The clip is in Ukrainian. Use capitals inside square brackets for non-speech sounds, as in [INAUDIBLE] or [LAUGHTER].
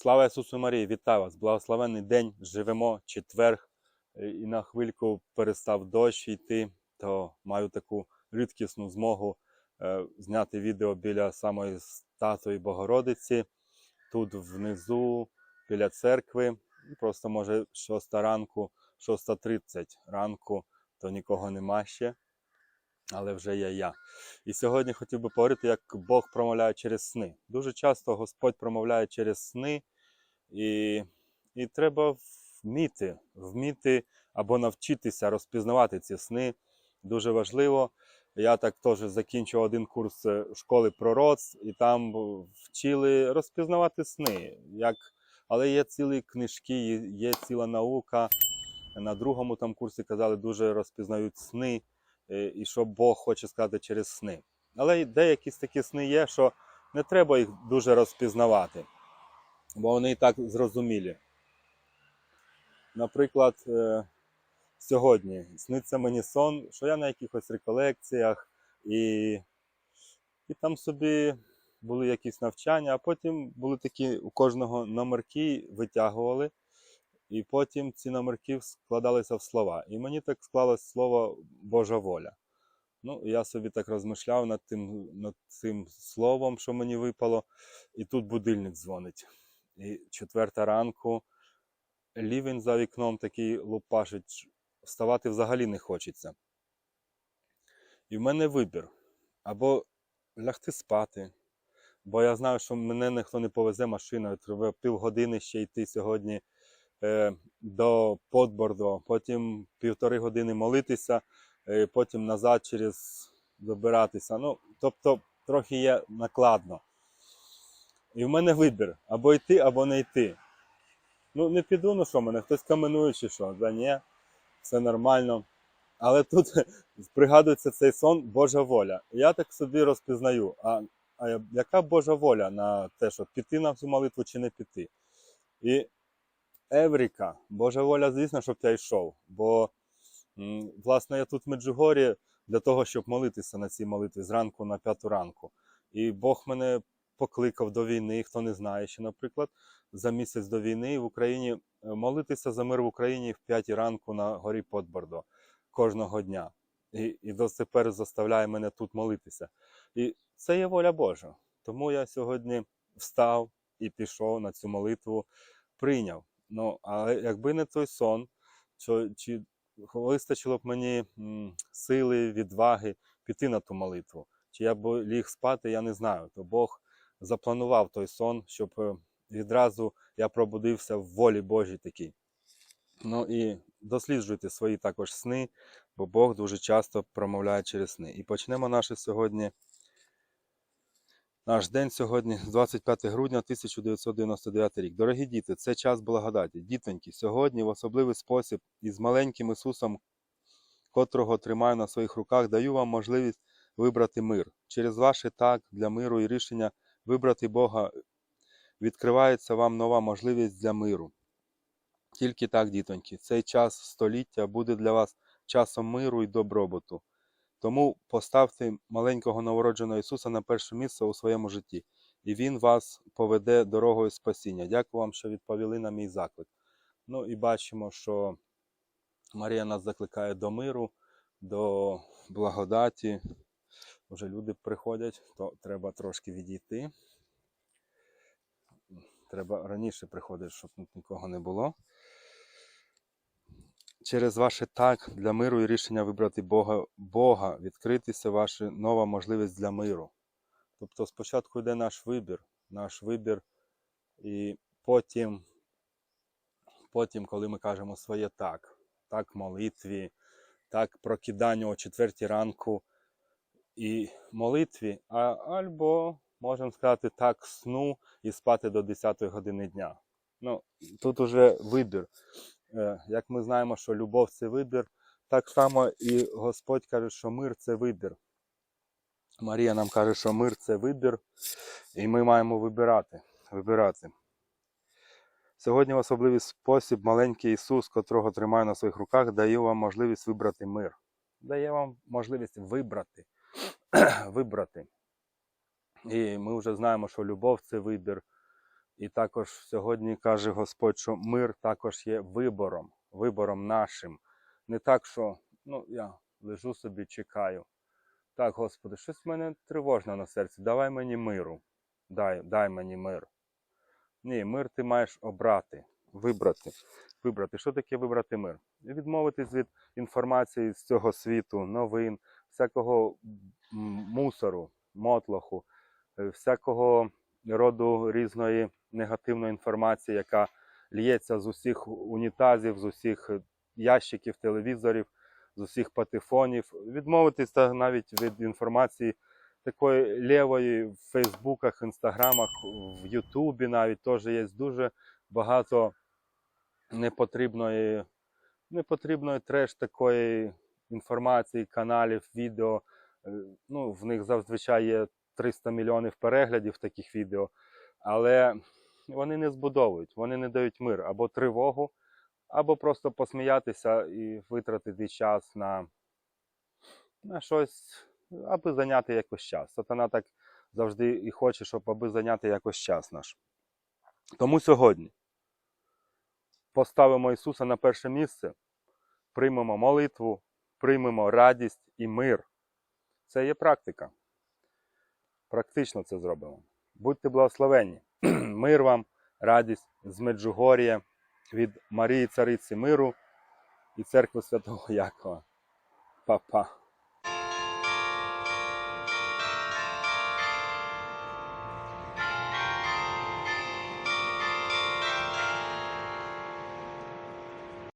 Слава Ісусу Марії, вітаю вас! Благословенний день, живемо четверг, е, і на хвильку перестав дощ йти, то маю таку рідкісну змогу е, зняти відео біля самої статуї Богородиці, тут внизу, біля церкви. Просто може 6 ранку, 6.30 ранку, то нікого нема ще, але вже є я. І сьогодні хотів би поговорити, як Бог промовляє через сни. Дуже часто Господь промовляє через сни, і, і треба вміти, вміти або навчитися розпізнавати ці сни. Дуже важливо. Я так теж закінчив один курс е, школи пророцтв, і там вчили розпізнавати сни. Як... Але є цілі книжки, є- ціла наука. На другому там курсі казали, дуже розпізнають сни, і що Бог хоче сказати через сни. Але деякі такі сни є, що не треба їх дуже розпізнавати, бо вони і так зрозумілі. Наприклад, е, сьогодні сниться мені сон, що я на якихось реколекціях, і, і там собі були якісь навчання, а потім були такі у кожного номерки витягували, і потім ці номерки складалися в слова. І мені так склалось слово Божа воля. Ну, я собі так розмишляв над тим, над цим словом, що мені випало, і тут будильник дзвонить. І четверта ранку, лівень за вікном такий лупашить, вставати взагалі не хочеться. І в мене вибір. Або лягти спати, бо я знаю, що мене ніхто не повезе машиною, треба півгодини ще йти сьогодні до Подбордо, потім півтори години молитися, е, потім назад через добиратися. Ну, тобто трохи є накладно. І в мене вибір або йти, або не йти. Ну, не піду, ну що мене, хтось каменує чи що, да ні, все нормально. Але тут [LAUGHS] пригадується цей сон Божа воля. Я так собі розпізнаю, а, а яка Божа воля на те, щоб піти на цю молитву чи не піти. І Евріка, Божа воля, звісно, щоб я йшов. Бо, власне, я тут в Меджугорі для того, щоб молитися на цій молитві зранку на п'яту ранку. І Бог мене покликав до війни, хто не знає ще, наприклад, за місяць до війни в Україні е, молитися за мир в Україні в п'ятій ранку на горі Подбордо кожного дня. І, і тепер заставляє мене тут молитися. І це є воля Божа. Тому я сьогодні встав і пішов на цю молитву, прийняв. Ну, але якби не той сон, що, чи вистачило б мені м, сили, відваги піти на ту молитву, чи я б ліг спати, я не знаю. То Бог запланував той сон, щоб е, відразу я пробудився в волі Божій такій. Ну і досліджуйте свої також сни, бо Бог дуже часто промовляє через сни. І почнемо наше сьогодні. Наш день сьогодні, 25 грудня 1999 рік. Дорогі діти, це час благодаті. Дітоньки, сьогодні в особливий спосіб із маленьким Ісусом, котрого тримаю на своїх руках, даю вам можливість вибрати мир. Через ваше так для миру і рішення вибрати Бога відкривається вам нова можливість для миру. Тільки так, дітоньки, цей час століття буде для вас часом миру і добробуту. Тому поставте маленького новородженого Ісуса на перше місце у своєму житті, і Він вас поведе дорогою спасіння. Дякую вам, що відповіли на мій заклик. Ну і бачимо, що Марія нас закликає до миру, до благодаті. Вже люди приходять, то треба трошки відійти. Треба раніше приходити, щоб тут нікого не було. Через ваше так для миру і рішення вибрати Бога, Бога відкритися ваша нова можливість для миру. Тобто спочатку йде наш вибір, наш вибір, і потім, потім, коли ми кажемо своє так, так молитві, так прокиданню о четвертій ранку і молитві, а, або, можемо сказати, так сну і спати до 10 години дня. Ну, тут уже вибір. Е, Як ми знаємо, що любов це вибір, так само і Господь каже, що мир це вибір. Марія нам каже, що мир це вибір, і ми маємо вибирати. вибирати. Сьогодні в особливий спосіб маленький Ісус, котрого тримаю на своїх руках, дає вам можливість вибрати мир. Дає вам можливість вибрати. [CLEARS THROAT] вибрати. І ми вже знаємо, що любов це вибір, І також сьогодні каже Господь, що мир також є вибором, вибором нашим. Не так, що ну, я лежу собі, чекаю. Так, Господи, щось в мене тривожно на серці. Давай мені миру. Дай, дай мені мир. Ні, мир ти маєш обрати, вибрати. Вибрати. Що таке вибрати мир? Відмовитись від інформації з цього світу, новин, всякого мусору, мотлоху, е, всякого роду різної негативної інформації, яка лється з усіх унітазів, з усіх ящиків, телевізорів, з усіх патефонів. Відмовитися навіть від інформації такої лівої в Фейсбуках, Інстаграмах, в Ютубі навіть теж є дуже багато непотрібної, непотрібної треш такої інформації, каналів, відео. Е, Ну, в них зазвичай є 300 мільйонів переглядів таких відео, але вони не збудовують, вони не дають мир або тривогу, або просто посміятися і витратити час на, на щось, аби зайняти якось час. Сатана так завжди і хоче, щоб аби зайняти якось час наш. Тому сьогодні поставимо Ісуса на перше місце, приймемо молитву, приймемо радість і мир. Це є практика. Практично це зробимо. Будьте благословенні. [CLEARS THROAT] Мир вам, радість з Меджугорія від Марії Цариці Миру і церкви Святого Якова. Па-па.